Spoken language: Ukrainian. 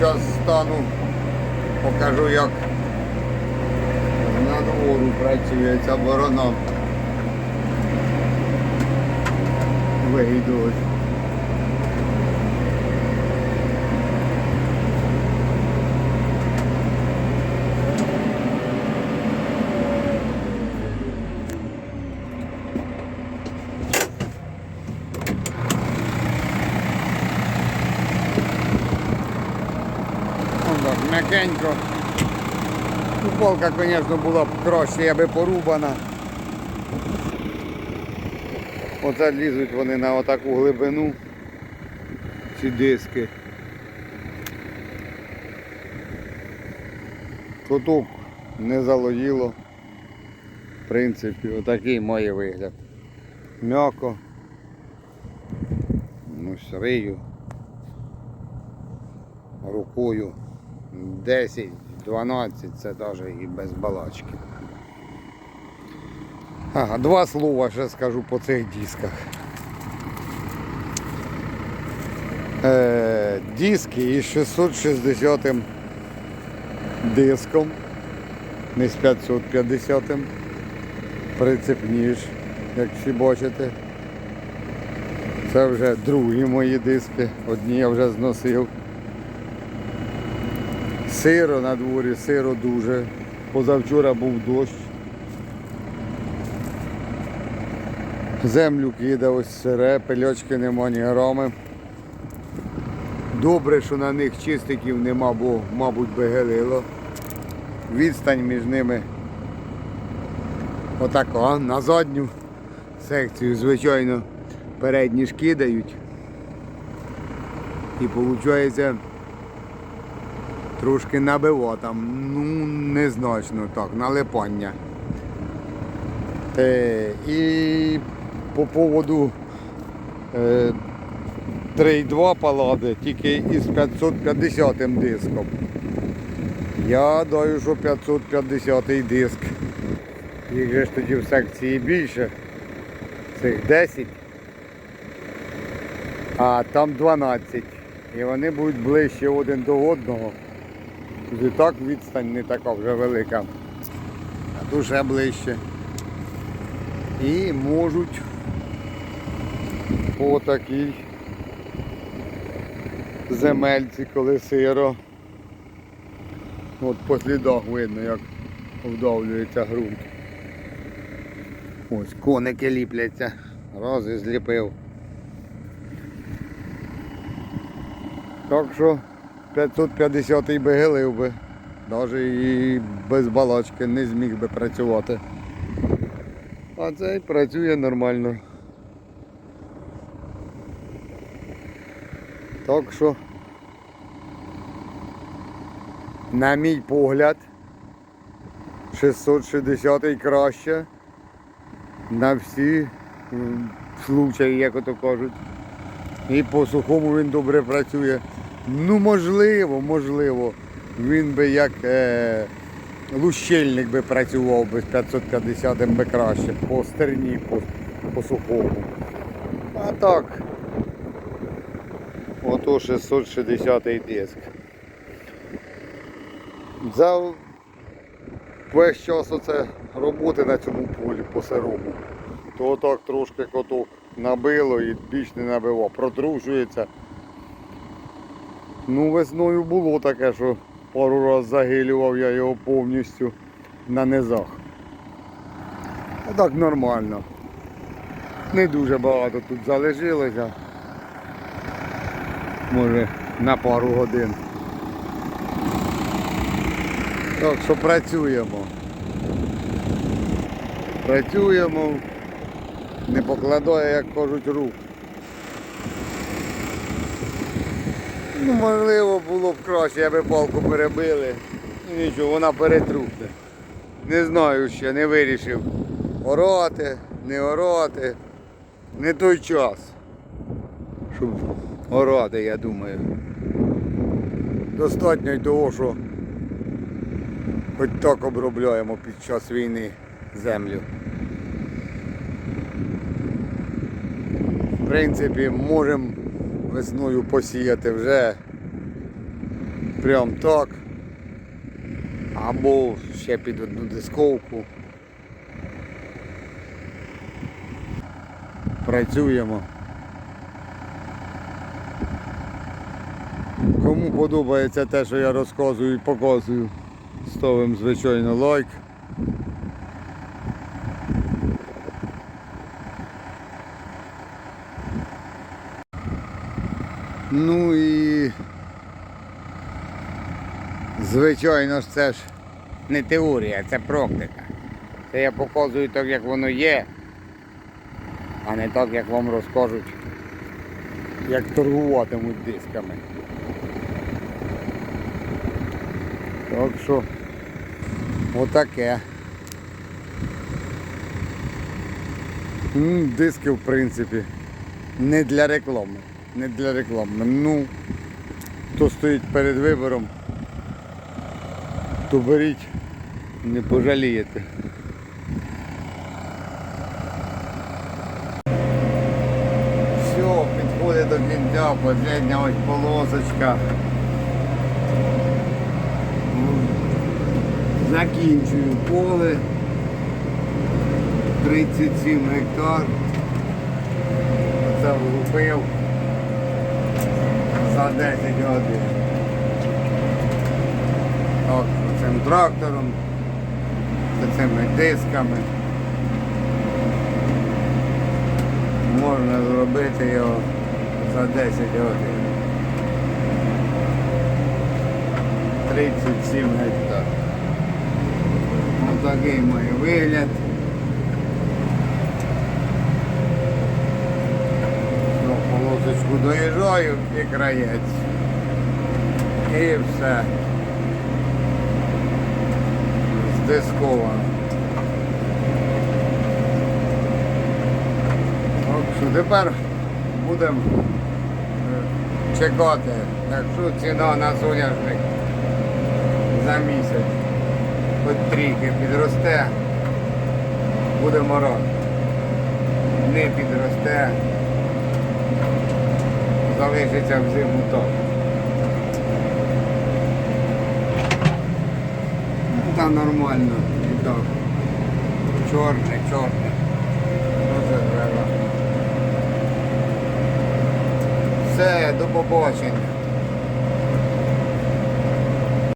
зараз стану, покажу як на двору працює ця борона. Вийдуть. Так, м'якенько. Полка, звісно, була б краще, я би порубана. Оце лізуть вони на отаку глибину. Ці диски. Куток не залоїло. В принципі, отакий має вигляд. М'яко. Ну, рию рукою 10-12, це навіть і без балачки. Ага, два слова ще скажу по цих дисках. Е, диски із 660 диском, не з 550 прицепніш, як всі бачите. Це вже другі мої диски, одні я вже зносив. Сиро на дворі, сиро дуже. Позавчора був дощ. Землю кида ось сире, пильочки нема ні грами. Добре, що на них чистиків нема, бо, мабуть, би гелило. Відстань між ними отака, на задню секцію, звичайно, передні ж кидають. І виходить трошки набило там, ну незначно так, налипання. Е, і по поводу е, 3,2 палади, тільки із 550 диском. Я даю, що 550 диск. Їх же ж тоді в секції більше. Цих 10. А там 12. І вони будуть ближче один до одного. І відстань не така вже велика. А ще ближче. І можуть по такій земельці, коли сиро. От по слідах видно, як вдавлюється ґрунт. Ось коники ліпляться. Раз і зліпив. Так що 550 би гелив би, навіть і без балачки не зміг би працювати. А цей працює нормально. Так що, на мій погляд, 660 краще на всі случаї, як ото кажуть. І по сухому він добре працює. Ну можливо, можливо, він би як е, лущильник би працював би з 550 би краще, по стерні, по, по сухому. А так, ото 660 диск. За весь час оце роботи на цьому полі по сирому. То отак трошки коток набило і більш не набивав, протрушується. Ну, весною було таке, що пару разів загилював я його повністю на низах. А так нормально. Не дуже багато тут залишилося. Може на пару годин. Так що працюємо. Працюємо, не покладає, як кажуть, рук. Ну, можливо, було б краще, аби палку перебили. Нічого, вона перетрухне. Не знаю ще, не вирішив. Орати, не орати. Не той час. Щоб орати, я думаю. Достатньо й того, що хоч так обробляємо під час війни землю. В принципі, можемо весною посіяти вже Прям так. Або ще під одну дисковку. Працюємо. Кому подобається те, що я розказую і показую, ставимо звичайно лайк. Ну і звичайно ж це ж не теорія, це практика. Це я показую так, як воно є, а не так, як вам розкажуть, як торгуватимуть дисками. Так що отаке. Диски в принципі не для реклами. Не для реклами. Ну, хто стоїть перед вибором, то беріть, не пожалієте. Все, підходить до кінця, последня ось полосочка. Закінчую поле. 37 гектар. Це влупив за 10 годин. От цим трактором, з цими дисками. Можна зробити його за 10 годин. 37 гектар. Ось такий має вигляд. Ну, полосочку доїжджаю і краєць. І все. Здисковано. Так що тепер будемо е, чекати, якщо ціна на соняшник за місяць хоч трійки підросте, будемо раді. Не підросте, залишиться в зиму так. Ну, Та нормально і так. Чорне, чорне. Дуже треба. Все, до побачення.